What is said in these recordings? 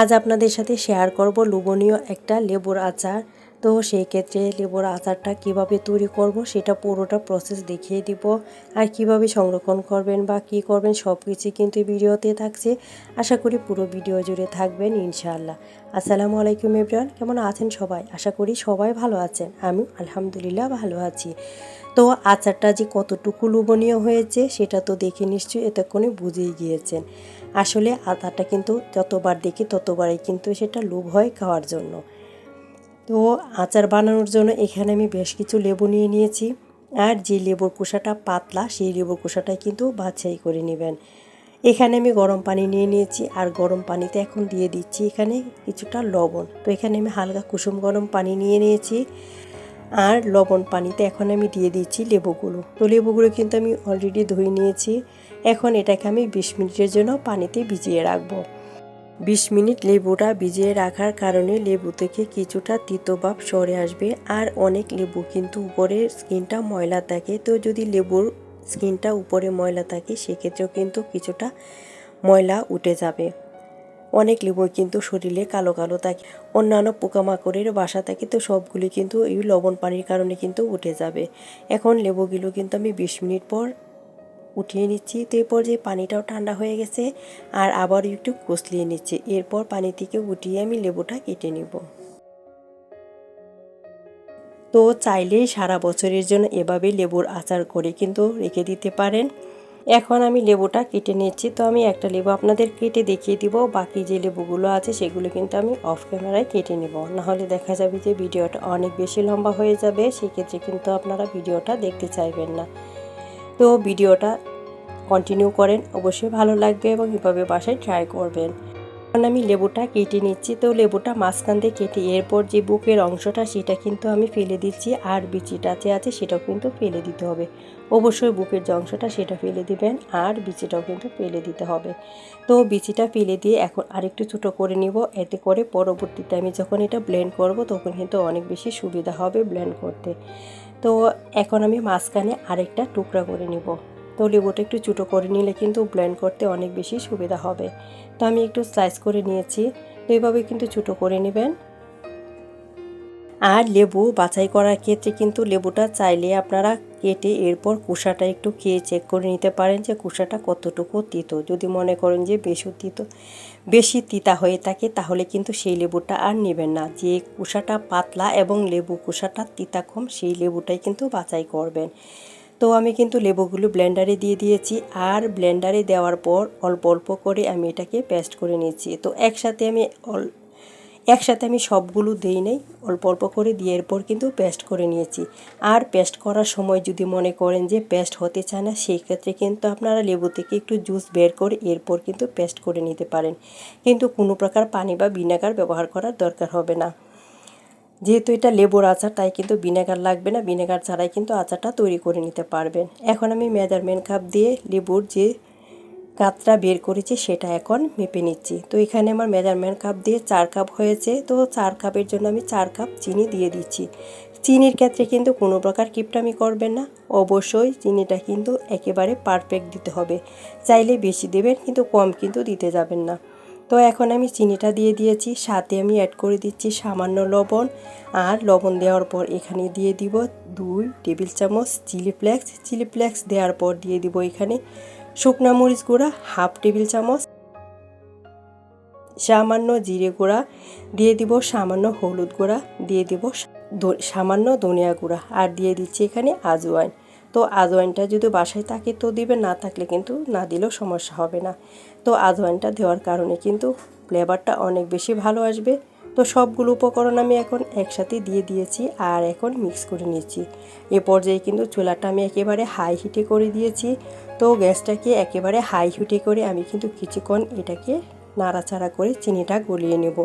আজ আপনাদের সাথে শেয়ার করব লোভনীয় একটা লেবুর আচার। তো সেই ক্ষেত্রে লেবুর আচারটা কীভাবে তৈরি করব সেটা পুরোটা প্রসেস দেখিয়ে দিব। আর কীভাবে সংরক্ষণ করবেন বা কি করবেন সব কিছু কিন্তু ভিডিওতে থাকছে। আশা করি পুরো ভিডিও জুড়ে থাকবেন ইনশাআল্লাহ। আসসালামু আলাইকুম এভরিওয়ান, কেমন আছেন সবাই? আশা করি সবাই ভালো আছেন। আমি আলহামদুলিল্লাহ ভালো আছি। তো আচারটা যে কতটুকু লোভনীয় হয়েছে সেটা তো দেখে নিশ্চয়ই এতক্ষণে বুঝেই গিয়েছেন। আসলে আচারটা কিন্তু যতবার দেখি ততবারই কিন্তু সেটা লোভ হয় খাওয়ার জন্য। তো আচার বানানোর জন্য এখানে আমি বেশ কিছু লেবু নিয়ে নিয়েছি। আর যে লেবুর কুসাটা পাতলা, সেই লেবুর কুসাটাই কিন্তু বাছাই করে নেবেন। এখানে আমি গরম পানি নিয়ে নিয়েছি আর গরম পানিতে এখন দিয়ে দিচ্ছি এখানে কিছুটা লবণ। তো এখানে আমি হালকা কুসুম গরম পানি নিয়ে নিয়েছি। আর লবণ পানিতে এখন আমি দিয়ে দিচ্ছি লেবুগুলো। তো লেবুগুলো কিন্তু আমি অলরেডি ধুয়ে নিয়েছি। এখন এটাকে আমি বিশ মিনিটের জন্য পানিতে ভিজিয়ে রাখব। বিশ মিনিট লেবুটা ভিজিয়ে রাখার কারণে লেবু থেকে কিছুটা তিতভাব সরে আসবে আর অনেক লেবু কিন্তু উপরের স্কিনটা ময়লা থাকে। তো যদি লেবুর স্কিনটা উপরে ময়লা থাকে, সেক্ষেত্রেও কিন্তু কিছুটা ময়লা উঠে যাবে। অনেক লেবু কিন্তু শরীরে কালো কালো থাকে। অন্যান্য পোকামাকড়ের বাসা থাকে তো সবগুলি কিন্তু এই লবণ পানির কারণে কিন্তু উঠে যাবে। এখন লেবুগুলো কিন্তু আমি বিশ মিনিট পর উঠিয়ে নিচ্ছি। তো এরপর যে পানিটাও ঠান্ডা হয়ে গেছে আর আবার একটু কষলিয়ে নিচ্ছি। এরপর পানি থেকে উঠিয়ে আমি লেবুটা কেটে নেব। তো চাইলেই সারা বছরের জন্য এভাবে লেবুর আচার করে কিন্তু রেখে দিতে পারেন। এখন আমি লেবুটা কেটে নিচ্ছি। তো আমি একটা লেবু আপনাদের কেটে দেখিয়ে দিব। বাকি যে লেবুগুলো আছে সেগুলো কিন্তু আমি অফ ক্যামেরায় কেটে নেব। নাহলে দেখা যাবে যে ভিডিওটা অনেক বেশি লম্বা হয়ে যাবে। সেক্ষেত্রে কিন্তু আপনারা ভিডিওটা দেখতে চাইবেন না। তো ভিডিওটা কন্টিনিউ করেন। অবশ্যই ভালো লাগবে এবং এভাবে বাসায় ট্রাই করবেন। এখন আমি লেবুটা কেটে নিচ্ছি। তো লেবুটা মাঝখান দিয়ে কেটে এরপর যে বুকের অংশটা, সেটা কিন্তু আমি ফেলে দিচ্ছি আর বিচিটা যে আছে, সেটাও কিন্তু ফেলে দিতে হবে। অবশ্যই বুকের যে অংশটা, সেটা ফেলে দিবেন আর বিচিটাও কিন্তু ফেলে দিতে হবে। তো বিচিটা ফেলে দিয়ে এখন আরেকটু ছোটো করে নিব। এতে করে পরবর্তীতে আমি যখন এটা ব্লেন্ড করব, তখন কিন্তু অনেক বেশি সুবিধা হবে ব্লেন্ড করতে। তো এখন আমি মাঝখানে আরেকটা টুকরা করে নিব। তো লেবুটা একটু ছোটো করে নিলে কিন্তু ব্লেন্ড করতে অনেক বেশি সুবিধা হবে। তো আমি একটু স্লাইস করে নিয়েছি। তো এইভাবে কিন্তু ছোটো করে নেবেন। আর লেবু বাছাই করার ক্ষেত্রে কিন্তু লেবুটা চাইলে আপনারা কেটে এরপর কুষাটা একটু খেয়ে চেক করে নিতে পারেন যে কুষাটা কতটুকু তিতো। যদি মনে করেন যে বেশি তিতো, বেশি তিতা হয়ে থাকে, তাহলে কিন্তু সেই লেবুটা আর নেবেন না। যে কুষাটা পাতলা এবং লেবু কুষাটা তিতা কম, সেই লেবুটাই কিন্তু বাছাই করবেন। তো আমি কিন্তু লেবুগুলো ব্লেন্ডারে দিয়ে দিয়েছি আর ব্লেন্ডারে দেওয়ার পর অল্প অল্প করে আমি এটাকে পেস্ট করে নিয়েছি। তো একসাথে আমি অল একসাথে আমি সবগুলো দিই নেই, অল্প অল্প করে দিয়ে এরপর কিন্তু পেস্ট করে নিয়েছি। আর পেস্ট করার সময় যদি মনে করেন যে পেস্ট হতে চায় না, সেই ক্ষেত্রে কিন্তু আপনারা লেবু থেকে একটু জুস বের করে এরপর কিন্তু পেস্ট করে নিতে পারেন। কিন্তু কোনো প্রকার পানি বা ভিনেগার ব্যবহার করার দরকার হবে না। যেহেতু এটা লেবুর আচার, তাই কিন্তু ভিনেগার লাগবে না। ভিনেগার ছাড়াই কিন্তু আচারটা তৈরি করে নিতে পারবেন। এখন আমি মেজারমেন্ট কাপ দিয়ে লেবুর যে কাপটা বের করেছি, সেটা এখন মেপে নিচ্ছি। তো এখানে আমার মেজারমেন্ট কাপ দিয়ে চার কাপ হয়েছে। তো চার কাপের জন্য আমি চার কাপ চিনি দিয়ে দিচ্ছি। চিনির ক্ষেত্রে কিন্তু কোনো প্রকার কিপটামি করবেন না। অবশ্যই চিনিটা কিন্তু একেবারে পারফেক্ট দিতে হবে। চাইলে বেশি দেবেন, কিন্তু কম কিন্তু দিতে যাবেন না। তো এখন আমি চিনিটা দিয়ে দিয়েছি, সাথে আমি অ্যাড করে দিচ্ছি সামান্য লবণ আর লবণ দেওয়ার পর এখানে দিয়ে দিব দুই টেবিল চামচ চিলি ফ্লেক্স। চিলি ফ্লেক্স দেওয়ার পর দিয়ে দিব এখানে শুকনা মরিচ গুঁড়া, হাফ টেবিল চামচ সামান্য জিরে গুঁড়া, দিয়ে দিব সামান্য হলুদ গুঁড়া, দিয়ে দিব সামান্য ধনিয়া গুঁড়া আর দিয়ে দিচ্ছি এখানে আজওয়াইন। তো আজওয়াইনটা যদি বাসায় থাকে তো দিবে, না থাকলে কিন্তু না দিলেও সমস্যা হবে না। তো আজওয়াইনটা দেওয়ার কারণে কিন্তু ফ্লেভারটা অনেক বেশি ভালো আসবে। তো সবগুলো উপকরণ আমি এখন একসাথে দিয়ে দিয়েছি আর এখন মিক্স করে নিয়েছি। এ পর্যায়ে কিন্তু চুলাটা আমি একেবারে হাই হিটে করে দিয়েছি। তো গ্যাসটাকে একেবারে হাই হিটে করে আমি কিন্তু কিছুক্ষণ এটাকে নাড়াচাড়া করে চিনিটা গলিয়ে নেব।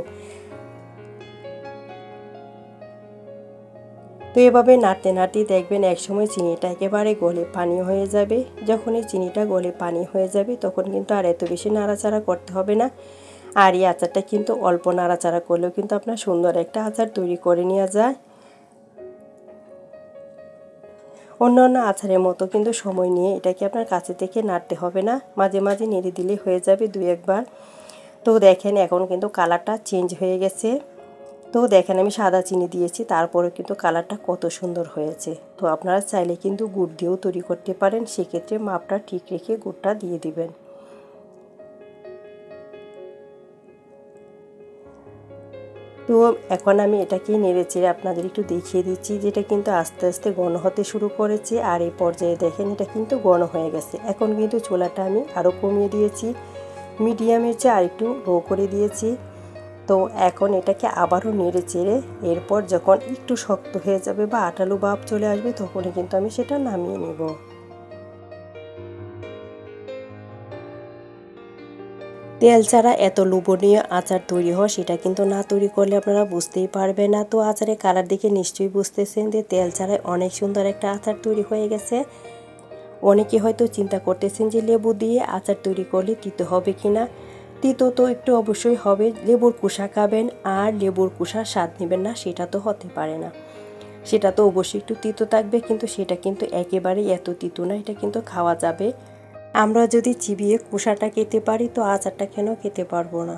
তো এভাবে নাড়তে নাড়তে দেখবেন একসময় চিনিটা একেবারে গলে পানি হয়ে যাবে। যখন এই চিনিটা গলে পানি হয়ে যাবে, তখন কিন্তু আর এত বেশি নাড়াচাড়া করতে হবে না। আর এই আচারটা কিন্তু অল্প নাড়াচাড়া করলেও কিন্তু আপনার সুন্দর একটা আচার তৈরি করে নেওয়া যায়। অন্য অন্য আচারের মতো কিন্তু সময় নিয়ে এটাকে আপনার কাছে থেকে নাড়তে হবে না। মাঝে মাঝে নেড়ে দিলে হয়ে যাবে দুই একবার তো দেখেন এখন কিন্তু কালারটা চেঞ্জ হয়ে গেছে। তো দেখেন, আমি সাদা চিনি দিয়েছি তারপরে কিন্তু কালারটা কত সুন্দর হয়েছে। তো আপনারা চাইলে কিন্তু গুড় দিয়েও তৈরি করতে পারেন, সেক্ষেত্রে মাপটা ঠিক রেখে গুড়টা দিয়ে দিবেন। তো এখন আমি এটাকে নেড়ে চেড়ে আপনাদের একটু দেখিয়ে দিচ্ছি, যেটা কিন্তু আস্তে আস্তে ঘন হতে শুরু করেছে, আর এই পর্যায়ে দেখেন, এটা কিন্তু ঘন হয়ে গেছে। এখন কিন্তু চুলাটা আমি আরও কমিয়ে দিয়েছি, মিডিয়ামের চেয়ে আর একটু লো করে দিয়েছি। তো এখন এটাকে আবারও নেড়ে চেড়ে এরপর যখন একটু শক্ত হয়ে যাবে বা আটালু ভাব চলে আসবে, তখনই কিন্তু আমি সেটা নামিয়ে নেব। তেল ছাড়া এত লোভনীয় আচার তৈরি হয় সেটা কিন্তু না তৈরি করলে আপনারা বুঝতেই পারবে না। তো আচারের কালার দেখে নিশ্চয়ই বুঝতেছেন যে তেল ছাড়াই অনেক সুন্দর একটা আচার তৈরি হয়ে গেছে। অনেকে হয়তো চিন্তা করতেছেন যে লেবু দিয়ে আচার তৈরি করলে তিতে হবে কি না তিতো তো একটু অবশ্যই হবে। লেবুর কুষা খাবেন আর লেবুর কুষার স্বাদ নেবেন না, সেটা তো হতে পারে না। সেটা তো অবশ্যই একটু তিতো থাকবে, কিন্তু সেটা কিন্তু একেবারেই এত তিতো না, এটা কিন্তু খাওয়া যাবে। আমরা যদি চিবিয়ে কুষাটা খেতে পারি, তো আচারটা কেন খেতে পারব না?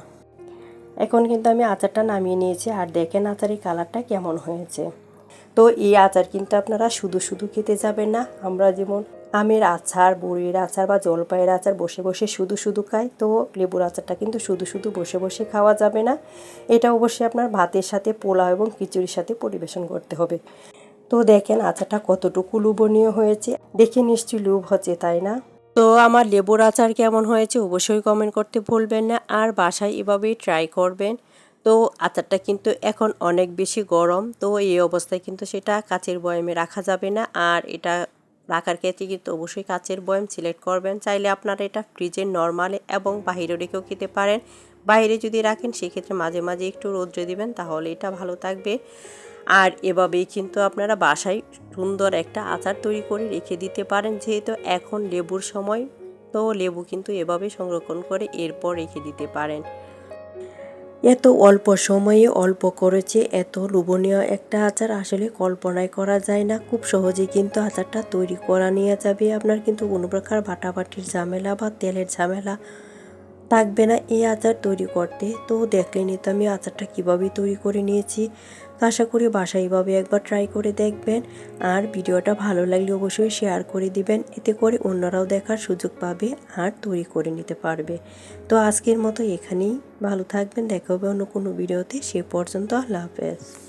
এখন কিন্তু আমি আচারটা নামিয়ে নিয়েছি, আর দেখেন আচারের কালারটা কেমন হয়েছে। তো এই আচার কিন্তু আপনারা শুধু শুধু খেতে যাবেন না, আমরা যেমন আমের আচার, বড়ির আচার বা জলপাইয়ের আচার বসে বসে শুধু শুধু খাই, তো লেবুর আচারটা কিন্তু শুধু শুধু বসে বসে খাওয়া যাবে না। এটা অবশ্যই আপনার ভাতের সাথে পোলাও এবং খিচুড়ির সাথে পরিবেশন করতে হবে। তো দেখেন আচারটা কতটুকু লোভনীয় হয়েছে। দেখে নিশ্চয়ই লোভ হচ্ছে, তাই না? তো আমার লেবুর আচার কেমন হয়েছে অবশ্যই কমেন্ট করতে ভুলবেন না। আর বাসায় এভাবেই ট্রাই করবেন। তো আচারটা কিন্তু এখন অনেক বেশি গরম, তো এই অবস্থায় কিন্তু সেটা কাচের বয়ামে রাখা যাবে না। আর এটা রাখার ক্ষেত্রে কিন্তু অবশ্যই কাচের বয়াম সিলেক্ট করবেন। চাইলে আপনারা এটা ফ্রিজের নর্মালে এবং বাহিরে রেখেও খেতে পারেন। বাইরে যদি রাখেন, সেক্ষেত্রে মাঝে মাঝে একটু রৌদ্রে দিবেন, তাহলে এটা ভালো থাকবে। আর এভাবেই কিন্তু আপনারা বাসায় সুন্দর একটা আচার তৈরি করে রেখে দিতে পারেন। যেহেতু এখন লেবুর সময়, তো লেবু কিন্তু এভাবে সংরক্ষণ করে এরপর রেখে দিতে পারেন। এত অল্প সময়ে অল্প করেছে, এত লোভনীয় একটা আচার আসলে কল্পনায় করা যায় না। খুব সহজে কিন্তু আচারটা তৈরি করা নিয়ে যাবে। আপনার কিন্তু কোনো প্রকার বাটাবাটির ঝামেলা বা তেলের ঝামেলা থাকবে না এই আচার তৈরি করতে। তো দেখলেনি তো আমি আচারটা কীভাবে তৈরি করে নিয়েছি। তো আশা করি বাসায় এইভাবে একবার ট্রাই করে দেখবেন। আর ভিডিওটা ভালো লাগলে অবশ্যই শেয়ার করে দিবেন। এতে করে অন্যরাও দেখার সুযোগ পাবে আর তৈরি করে নিতে পারবে। তো আজকের মতো এখানেই। ভালো থাকবেন। দেখা হবে অন্য কোনো ভিডিওতে। সে পর্যন্ত আল্লাহ হাফেজ।